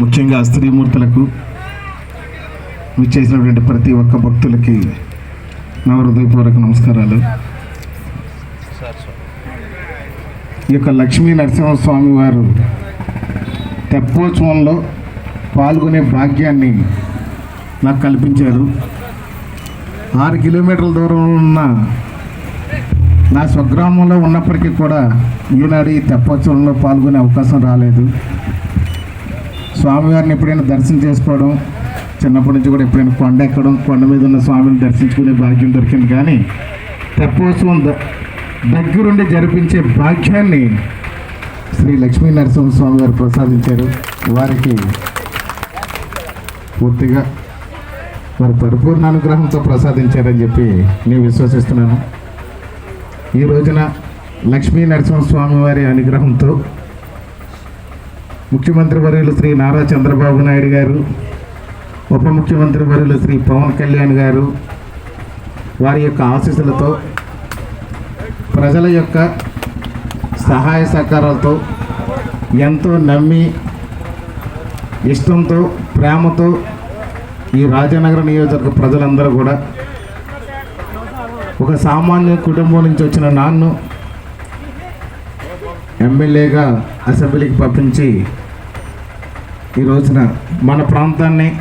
ముఖ్యంగా స్త్రీమూర్తులకు విచ్చేసినటువంటి ప్రతి ఒక్క భక్తులకి నా హృదయపూర్వక నమస్కారాలు. ఈ యొక్క లక్ష్మీ నరసింహస్వామి వారు తెప్పోత్సవంలో పాల్గొనే భాగ్యాన్ని నాకు కల్పించారు. ఆరు కిలోమీటర్ల దూరంలో ఉన్న నా స్వగ్రామంలో ఉన్నప్పటికీ కూడా ఈనాడు ఈ తెప్పోత్సవంలో పాల్గొనే అవకాశం రాలేదు. స్వామివారిని ఎప్పుడైనా దర్శనం చేసుకోవడం చిన్నప్పటి నుంచి కూడా ఎప్పుడైనా కొండ ఎక్కడం కొండ మీద ఉన్న స్వామిని దర్శించుకునే భాగ్యం దొరికింది. కానీ తెప్పోత్సవం ద- దగ్గరుండి జరిపించే భాగ్యాన్ని శ్రీ లక్ష్మీ నరసింహ స్వామి గారు ప్రసాదించారు. వారికి పూర్తిగా వారి పరిపూర్ణ అనుగ్రహంతో ప్రసాదించారని చెప్పి నేను విశ్వసిస్తున్నాను. ఈ రోజున లక్ష్మీ నరసింహస్వామి వారి అనుగ్రహంతో ముఖ్యమంత్రి వర్యులు శ్రీ నారా చంద్రబాబు నాయుడు గారు ఉప ముఖ్యమంత్రి వర్యులు శ్రీ పవన్ కళ్యాణ్ గారు వారి యొక్క ఆశీస్సులతో ప్రజల యొక్క సహాయ సహకారాలతో ఎంతో నమ్మి ఇష్టంతో ప్రేమతో ఈ రాజనగర నియోజకవర్గ ప్రజలందరూ కూడా ఒక సామాన్య కుటుంబం నుంచి వచ్చిన నాన్ను ఎమ్మెల్యేగా అసెంబ్లీకి పంపించి ఈ రోజున మన ప్రాంతాన్ని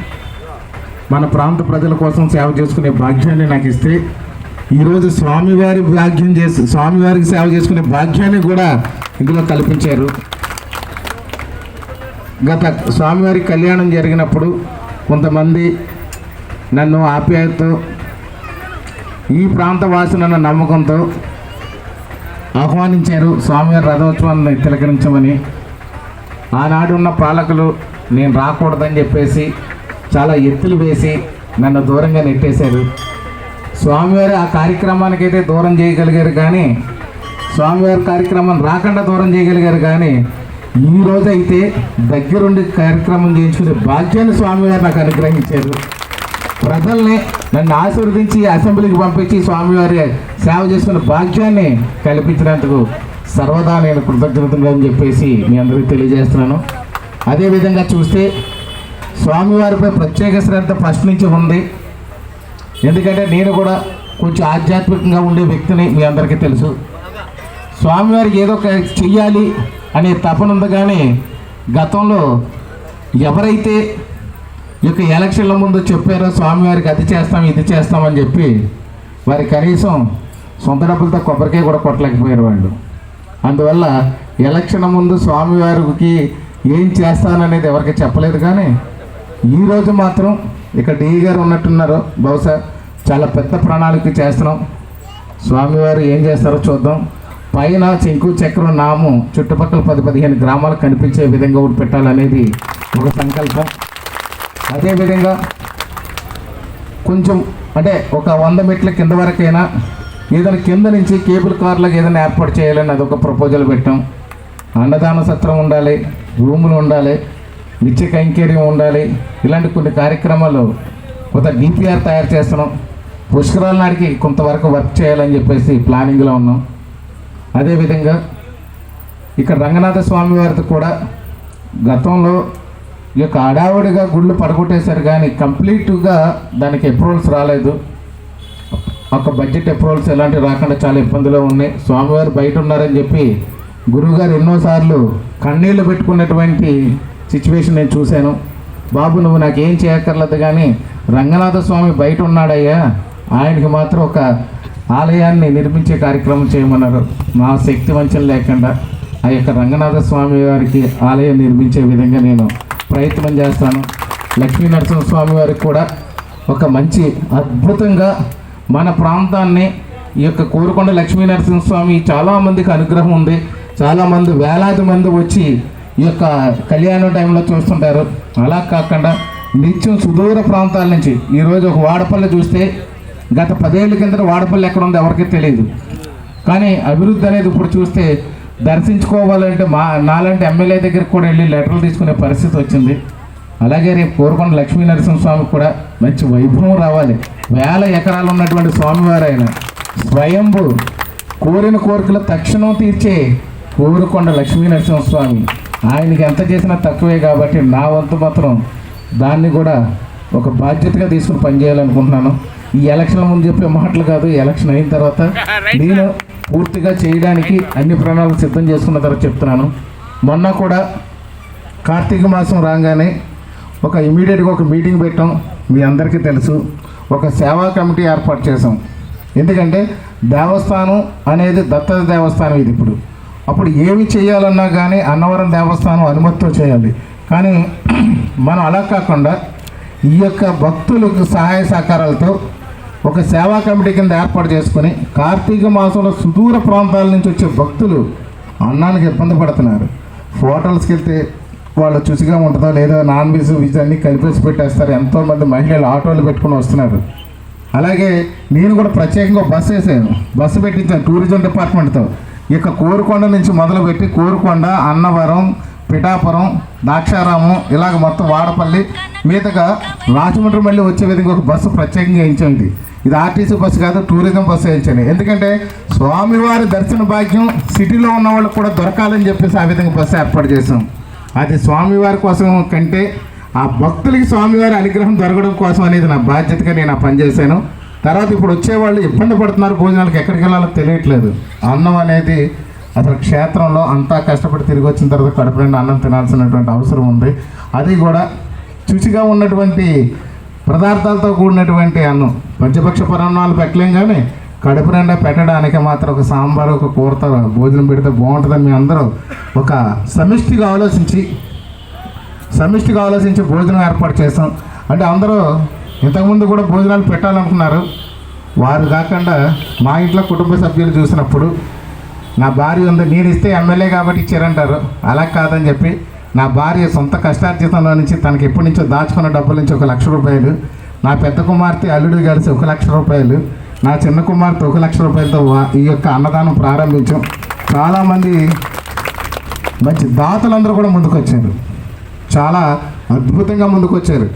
మన ప్రాంత ప్రజల కోసం సేవ చేసుకునే భాగ్యాన్ని నాకు ఇస్తే ఈరోజు స్వామివారి భాగ్యం చేసి స్వామివారికి సేవ చేసుకునే భాగ్యాన్ని కూడా ఇందులో కల్పించారు. గత స్వామివారి కళ్యాణం జరిగినప్పుడు కొంతమంది నన్ను ఆప్యాయతతో ఈ ప్రాంత వాసిన నమ్మకంతో ఆహ్వానించారు. స్వామివారి రథోత్సవాన్ని తిలకరించమని. ఆనాడు ఉన్న పాలకులు నేను రాకూడదని చెప్పేసి చాలా ఎత్తులు వేసి నన్ను దూరంగా నెట్టేశారు. స్వామివారు ఆ కార్యక్రమానికైతే దూరం చేయగలిగారు కానీ స్వామివారి కార్యక్రమం రాకుండా దూరం చేయగలిగారు కానీ ఈ రోజైతే దగ్గరుండి కార్యక్రమం చేయించుకునే భాగ్యాన్ని స్వామివారు నాకు అనుగ్రహించారు. ప్రజల్ని నన్ను ఆశీర్వదించి అసెంబ్లీకి పంపించి స్వామివారి సేవ చేసుకున్న భాగ్యాన్ని కల్పించినందుకు సర్వదా నేను కృతజ్ఞతగా అని చెప్పేసి మీ అందరికీ తెలియజేస్తున్నాను. అదేవిధంగా చూస్తే స్వామివారిపై ప్రత్యేక శ్రద్ధ ఫస్ట్ నుంచి ఉంది. ఎందుకంటే నేను కూడా కొంచెం ఆధ్యాత్మికంగా ఉండే వ్యక్తిని మీ అందరికీ తెలుసు. స్వామివారికి ఏదో ఒక చెయ్యాలి అనే తపన ఉంది కానీ గతంలో ఎవరైతే ఈ యొక్క ఎలక్షన్ల ముందు చెప్పారో స్వామివారికి అది చేస్తాం ఇది చేస్తామని చెప్పి వారి కనీసం సొంత డబ్బులతో కొబ్బరికాయ కూడా కొట్టలేకపోయారు వాళ్ళు. అందువల్ల ఎలక్షన్ ముందు స్వామివారికి ఏం చేస్తాననేది ఎవరికి చెప్పలేదు కానీ ఈరోజు మాత్రం ఇక్కడ డిఈ గారు ఉన్నట్టున్నారు. బహుశా చాలా పెద్ద ప్రణాళిక చేస్తున్నాం. స్వామివారు ఏం చేస్తారో చూద్దాం. పైన చెంకు చక్రం నామం చుట్టుపక్కల పది పదిహేను గ్రామాలు కనిపించే విధంగా ఒకటి పెట్టాలనేది ఒక సంకల్పం. అదేవిధంగా కొంచెం అంటే ఒక వంద మెట్ల కింద వరకైనా ఏదైనా కింద నుంచి కేబుల్ కార్లకు ఏదైనా ఏర్పాటు చేయాలని అదొక ప్రపోజల్ పెట్టాం. అన్నదాన సత్రం ఉండాలి రూములు ఉండాలి నిత్య కైంకర్యం ఉండాలి ఇలాంటి కొన్ని కార్యక్రమాలు కొంత డిపిఆర్ తయారు చేస్తున్నాం. పుష్కరాల నాటికి కొంతవరకు వర్క్ చేయాలని చెప్పేసి ప్లానింగ్లో ఉన్నాం. అదేవిధంగా ఇక్కడ రంగనాథ స్వామి వారిది కూడా గతంలో ఈ యొక్క గుళ్ళు పడగొట్టేశారు కానీ కంప్లీట్గా దానికి అప్రూవల్స్ రాలేదు. ఒక బడ్జెట్ అప్రూవల్స్ ఎలాంటివి రాకుండా చాలా ఇబ్బందులు ఉన్నాయి. స్వామివారు బయట ఉన్నారని చెప్పి గురువుగారు ఎన్నోసార్లు కన్నీళ్ళు పెట్టుకున్నటువంటి సిచ్యువేషన్ నేను చూశాను. బాబు నువ్వు నాకేం చేయక్కర్లేదు కానీ రంగనాథ స్వామి బయట ఉన్నాడయ్యా. ఆయనకి మాత్రం ఒక ఆలయాన్ని నిర్మించే కార్యక్రమం చేయమన్నారు. నా శక్తి వంచన లేకుండా ఆ యొక్క రంగనాథ స్వామి వారికి ఆలయం నిర్మించే విధంగా నేను ప్రయత్నం చేస్తాను. లక్ష్మీ నరసింహస్వామి వారికి కూడా ఒక మంచి అద్భుతంగా మన ప్రాంతాన్ని ఈ యొక్క కోరుకొండ లక్ష్మీ నరసింహస్వామి చాలామందికి అనుగ్రహం ఉంది. చాలామంది వేలాది మంది వచ్చి ఈ యొక్క కళ్యాణం టైంలో చూస్తుంటారు. అలా కాకుండా నిత్యం సుదూర ప్రాంతాల నుంచి ఈరోజు ఒక వాడపల్లి చూస్తే గత పదేళ్ళ కిందట వాడపల్లి ఎక్కడ ఉందో ఎవరికీ తెలియదు. కానీ అభివృద్ధి అనేది ఇప్పుడు చూస్తే దర్శించుకోవాలంటే మా నాలాంటి ఎమ్మెల్యే దగ్గరికి కూడా వెళ్ళి లెటర్లు తీసుకునే పరిస్థితి వచ్చింది. అలాగే రేపు కోరుకొండ లక్ష్మీ నరసింహస్వామి కూడా మంచి వైభవం రావాలి. వేల ఎకరాలు ఉన్నటువంటి స్వామివారు ఆయన. స్వయంభు కోరిన కోరికలు తక్షణం తీర్చే కోరుకొండ లక్ష్మీ నరసింహస్వామి. ఆయనకి ఎంత చేసినా తక్కువే కాబట్టి నా వంతు మాత్రం దాన్ని కూడా ఒక బాధ్యతగా తీసుకుని పనిచేయాలనుకుంటున్నాను. ఈ ఎలక్షన్ ముందు చెప్పే మాటలు కాదు ఎలక్షన్ అయిన తర్వాత నేను పూర్తిగా చేయడానికి అన్ని ప్రణాళికలు సిద్ధం చేసుకున్న తర్వాత చెప్తున్నాను. మొన్న కూడా కార్తీక మాసం రాగానే ఒక ఇమీడియట్గా ఒక మీటింగ్ పెట్టాం మీ అందరికీ తెలుసు. ఒక సేవా కమిటీ ఏర్పాటు చేసాం ఎందుకంటే దేవస్థానం అనేది దత్తత దేవస్థానం ఇది ఇప్పుడు. అప్పుడు ఏమి చేయాలన్నా కానీ అన్నవరం దేవస్థానం అనుమతితో చేయాలి. కానీ మనం అలా కాకుండా ఈ యొక్క భక్తులకు సహాయ సహకారాలతో ఒక సేవా కమిటీ కింద ఏర్పాటు చేసుకొని కార్తీక మాసంలో సుదూర ప్రాంతాల నుంచి వచ్చే భక్తులు అన్నానికి ఇబ్బంది పడుతున్నారు. హోటల్స్కి వెళ్తే వాళ్ళు చుసిగా ఉంటుందో లేదో నాన్ వెజ్ వెజ్ అన్నీ కలిపేసి పెట్టేస్తారు. ఎంతోమంది మహిళలు ఆటోలు పెట్టుకుని వస్తున్నారు. అలాగే నేను కూడా ప్రత్యేకంగా బస్సు వేసాను. బస్సు పెట్టించాను టూరిజం డిపార్ట్మెంట్తో. ఇక కోరుకొండ నుంచి మొదలుపెట్టి కోరుకొండ అన్నవరం పిఠాపురం ద్రాక్షారామం ఇలాగ మొత్తం వాడపల్లి మీదగా రాజమండ్రి మళ్ళీ వచ్చే విధంగా ఒక బస్సు ప్రత్యేకంగా వేయించండి. ఇది ఆర్టీసీ బస్సు కాదు టూరిజం బస్సు వేయించండి. ఎందుకంటే స్వామివారి దర్శన భాగ్యం సిటీలో ఉన్న వాళ్ళకి కూడా దొరకాలని చెప్పేసి ఆ విధంగా బస్సు ఏర్పాటు చేసాం అది స్వామివారి కోసం కంటే ఆ భక్తులకి స్వామివారి అనుగ్రహం దొరకడం కోసం అనేది నా బాధ్యతగా నేను ఆ పనిచేశాను తర్వాత ఇప్పుడు వచ్చేవాళ్ళు ఇబ్బంది పడుతున్నారు భోజనాలకు ఎక్కడికి వెళ్ళాలో తెలియట్లేదు. అన్నం అనేది అసలు క్షేత్రంలో అంతా కష్టపడి తిరిగి వచ్చిన తర్వాత కడుపు నిండా అన్నం తినాల్సినటువంటి అవసరం ఉంది. అది కూడా రుచిగా ఉన్నటువంటి పదార్థాలతో కూడినటువంటి అన్నం. పంచపక్ష పరాణాలు పెట్టలేం కానీ కడుపు నిండా పెట్టడానికి మాత్రం ఒక సాంబార్ ఒక కూరతో భోజనం పెడితే బాగుంటుందని మీ అందరూ ఒక సమిష్టిగా ఆలోచించి సమిష్టిగా ఆలోచించి భోజనం ఏర్పాటు చేస్తాం అంటే అందరూ ఇంతకుముందు కూడా భోజనాలు పెట్టాలనుకున్నారు. వారు కాకుండా మా ఇంట్లో కుటుంబ సభ్యులు చూసినప్పుడు నా భార్య ఉంది నేను ఇస్తే ఎమ్మెల్యే కాబట్టి ఇచ్చారంటారు. అలా కాదని చెప్పి నా భార్య సొంత కష్టార్జితంలో నుంచి తనకి ఎప్పటి నుంచో దాచుకున్న డబ్బుల నుంచి ఒక లక్ష రూపాయలు నా పెద్ద కుమార్తె అల్లుడు కలిసి ఒక లక్ష రూపాయలు నా చిన్న కుమార్తె ఒక లక్ష రూపాయలతో ఈ యొక్క అన్నదానం ప్రారంభించాం. చాలామంది మంచి దాతలందరూ కూడా ముందుకొచ్చారు. చాలా అద్భుతంగా ముందుకొచ్చారు.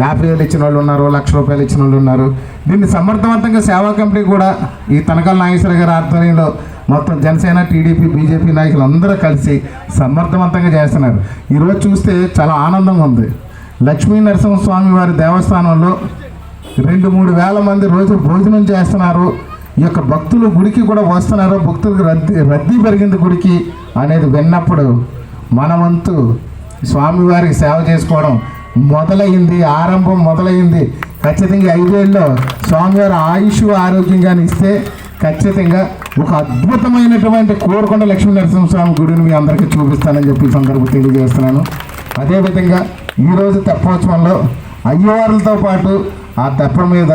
యాభై వేలు ఇచ్చిన వాళ్ళు ఉన్నారు లక్ష రూపాయలు ఇచ్చిన వాళ్ళు ఉన్నారు. దీన్ని సమర్థవంతంగా సేవా కమిటీ కూడా ఈ తనకాల నాగేశ్వర గారి ఆధ్వర్యంలో మొత్తం జనసేన టీడీపీ బీజేపీ నాయకులు అందరూ కలిసి సమర్థవంతంగా చేస్తున్నారు. ఈరోజు చూస్తే చాలా ఆనందంగా ఉంది. లక్ష్మీ నరసింహస్వామి వారి దేవస్థానంలో రెండు మూడు వేల మంది రోజు భోజనం చేస్తున్నారు. ఈ యొక్క భక్తులు గుడికి కూడా వస్తున్నారు. భక్తులకు రద్దీ రద్దీ పెరిగింది గుడికి అనేది విన్నప్పుడు మన వంతు స్వామివారికి సేవ చేసుకోవడం మొదలైంది ఆరంభం మొదలైంది. ఖచ్చితంగా ఐదేళ్ళలో స్వామివారి ఆయుష్ ఆరోగ్యంగాని ఇస్తే ఖచ్చితంగా ఒక అద్భుతమైనటువంటి కోరుకొండ లక్ష్మీ నరసింహస్వామి గుడిని మీ అందరికీ చూపిస్తానని చెప్పి ఈ సందర్భం తెలియజేస్తున్నాను. అదేవిధంగా ఈరోజు తెప్పోత్సవంలో అయ్యవార్లతో పాటు ఆ తెప్ప మీద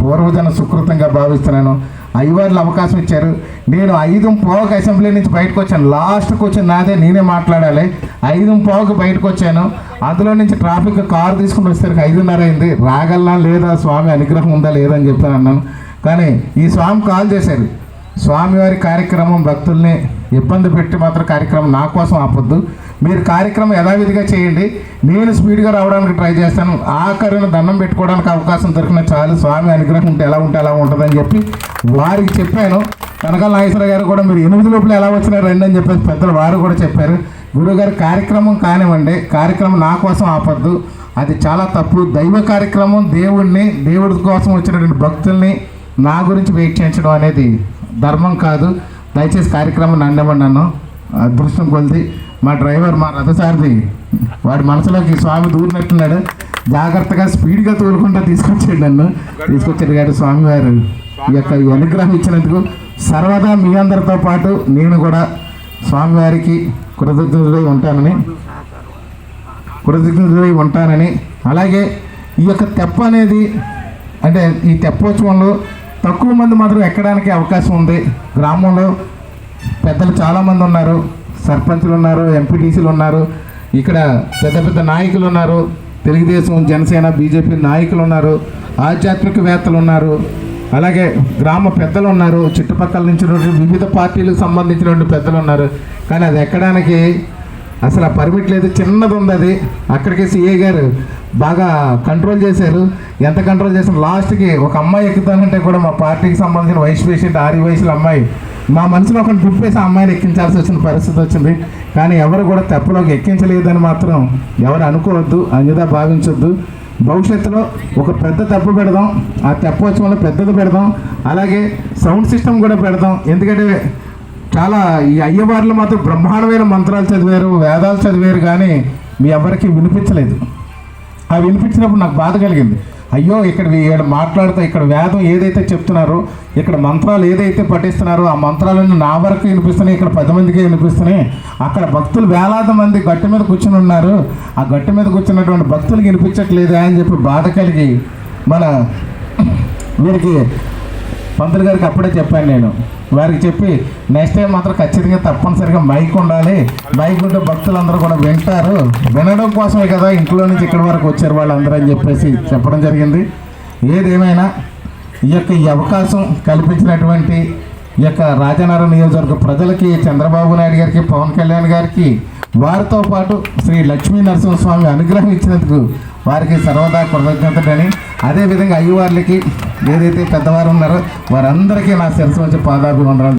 పూర్వజన సుకృతంగా భావిస్తున్నాను. అయ్యవార్లు అవకాశం ఇచ్చారు. నేను ఐదు పోగ అసెంబ్లీ నుంచి బయటకు వచ్చాను. లాస్ట్కి వచ్చి నాదే నేనే మాట్లాడాలి. ఐదు పోగ బయటకు వచ్చాను. అందులో నుంచి ట్రాఫిక్ కారు తీసుకుని వచ్చేసరికి ఐదున్నర అయింది. రాగలనా లేదా స్వామి అనుగ్రహం ఉందా లేదా అని చెప్పాను అన్నాను. కానీ ఈ స్వామి కాల్ చేశారు. స్వామివారి కార్యక్రమం భక్తుల్ని ఇబ్బంది పెట్టి మాత్రం కార్యక్రమం నా కోసం ఆపొద్దు. మీరు కార్యక్రమం యథావిధిగా చేయండి. నేను స్పీడ్గా రావడానికి ట్రై చేస్తాను. ఆఖరిని దండం పెట్టుకోవడానికి అవకాశం దొరికిన చాలు. స్వామి అనుగ్రహం ఉంటే ఎలా ఉంటే ఎలా ఉంటుందని చెప్పి వారికి చెప్పాను. కనకాల నాగేశ్వర గారు కూడా మీరు ఎనిమిది లోపల ఎలా వచ్చినా రండి అని చెప్పేసి పెద్దలు వారు కూడా చెప్పారు. గురువుగారి కార్యక్రమం కానివ్వండి. కార్యక్రమం నా కోసం ఆపొద్దు. అది చాలా తప్పు. దైవ కార్యక్రమం దేవుణ్ణి దేవుడి కోసం వచ్చినటువంటి భక్తుల్ని నా గురించి వెయిట్ చేయించడం అనేది ధర్మం కాదు. దయచేసి కార్యక్రమం నండమని నన్ను అదృష్టం కొలిది. మా డ్రైవర్ మా రథసారిది వాడి మనసులోకి స్వామి దూరినట్టున్నాడు. జాగ్రత్తగా స్పీడ్గా తోలుకుంటా తీసుకొచ్చాడు నన్ను. తీసుకొచ్చాడు గారు స్వామివారు ఈ యొక్క అనుగ్రహం ఇచ్చినందుకు సర్వదా మీ అందరితో పాటు నేను కూడా స్వామివారికి కృతజ్ఞతలై ఉంటానని కృతజ్ఞతలై ఉంటానని. అలాగే ఈ యొక్క తెప్ప అనేది అంటే ఈ తెప్పోత్సవంలో తక్కువ మంది మాత్రం ఎక్కడానికి అవకాశం ఉంది. గ్రామంలో పెద్దలు చాలామంది ఉన్నారు. సర్పంచులు ఉన్నారు ఎంపీటీసీలు ఉన్నారు. ఇక్కడ పెద్ద పెద్ద నాయకులు ఉన్నారు. తెలుగుదేశం జనసేన బీజేపీ నాయకులు ఉన్నారు. ఆధ్యాత్మికవేత్తలు ఉన్నారు. అలాగే గ్రామ పెద్దలు ఉన్నారు. చుట్టుపక్కల నుంచి వివిధ పార్టీలకు సంబంధించినటువంటి పెద్దలు ఉన్నారు. కానీ అది ఎక్కడానికి అసలు ఆ పర్మిట్ లేదు చిన్నది ఉంది అది. అక్కడికి సిఏ గారు బాగా కంట్రోల్ చేశారు. ఎంత కంట్రోల్ చేసిన లాస్ట్కి ఒక అమ్మాయి ఎక్కుతానంటే కూడా మా పార్టీకి సంబంధించిన వైస్ ప్రెసిడెంట్ ఆరి వయసుల అమ్మాయి. మా మనసులో ఒక దుప్పేసి వేసి అమ్మాయిని ఎక్కించాల్సి వచ్చిన పరిస్థితి వచ్చింది. కానీ ఎవరు కూడా తెప్పలోకి ఎక్కించలేదని మాత్రం ఎవరు అనుకోవద్దు అంజదా భావించొద్దు. భవిష్యత్తులో ఒక పెద్ద తెప్ప పెడదాం. ఆ తెప్ప వచ్చి పెద్దది పెడదాం. అలాగే సౌండ్ సిస్టమ్ కూడా పెడదాం. ఎందుకంటే చాలా ఈ అయ్యవార్లు మాత్రం బ్రహ్మాండమైన మంత్రాలు చదివారు వేదాలు చదివారు కానీ మీ ఎవరికి వినిపించలేదు. ఆ వినిపించినప్పుడు నాకు బాధ కలిగింది. అయ్యో ఇక్కడ ఇక్కడ మాట్లాడుతూ ఇక్కడ వేదం ఏదైతే చెప్తున్నారో ఇక్కడ మంత్రాలు ఏదైతే పఠిస్తున్నారో ఆ మంత్రాలన్నీ నా వరకు వినిపిస్తున్నాయి ఇక్కడ పది మందికే వినిపిస్తున్నాయి. అక్కడ భక్తులు వేలాది మంది గట్టి మీద కూర్చుని ఉన్నారు. ఆ గట్టి మీద కూర్చున్నటువంటి భక్తులకు వినిపించట్లేదా అని చెప్పి బాధ కలిగి మన వీరికి పంతులు గారికి అప్పుడే చెప్పాను నేను. వారికి చెప్పి నెక్స్ట్ టైం మాత్రం ఖచ్చితంగా తప్పనిసరిగా మైక్ ఉండాలి. మైక్ ఉంటే భక్తులందరూ కూడా వింటారు. వినడం కోసమే కదా ఇంట్లో నుంచి ఇక్కడ వరకు వచ్చారు వాళ్ళందరూ అని చెప్పేసి చెప్పడం జరిగింది. ఏదేమైనా ఈ యొక్క ఈ అవకాశం కల్పించినటువంటి ఈ యొక్క రాజనగరం నియోజకవర్గ ప్రజలకి చంద్రబాబు నాయుడు గారికి పవన్ కళ్యాణ్ గారికి వారితో పాటు శ్రీ లక్ష్మీ నరసింహస్వామి అనుగ్రహం ఇచ్చినందుకు వారికి సర్వదా కృతజ్ఞతలని అదేవిధంగా అయ్యవార్లకి ఏదైతే పెద్దవారు ఉన్నారో వారందరికీ నా శిరస్సు వచ్చి పాదాభివందనాలు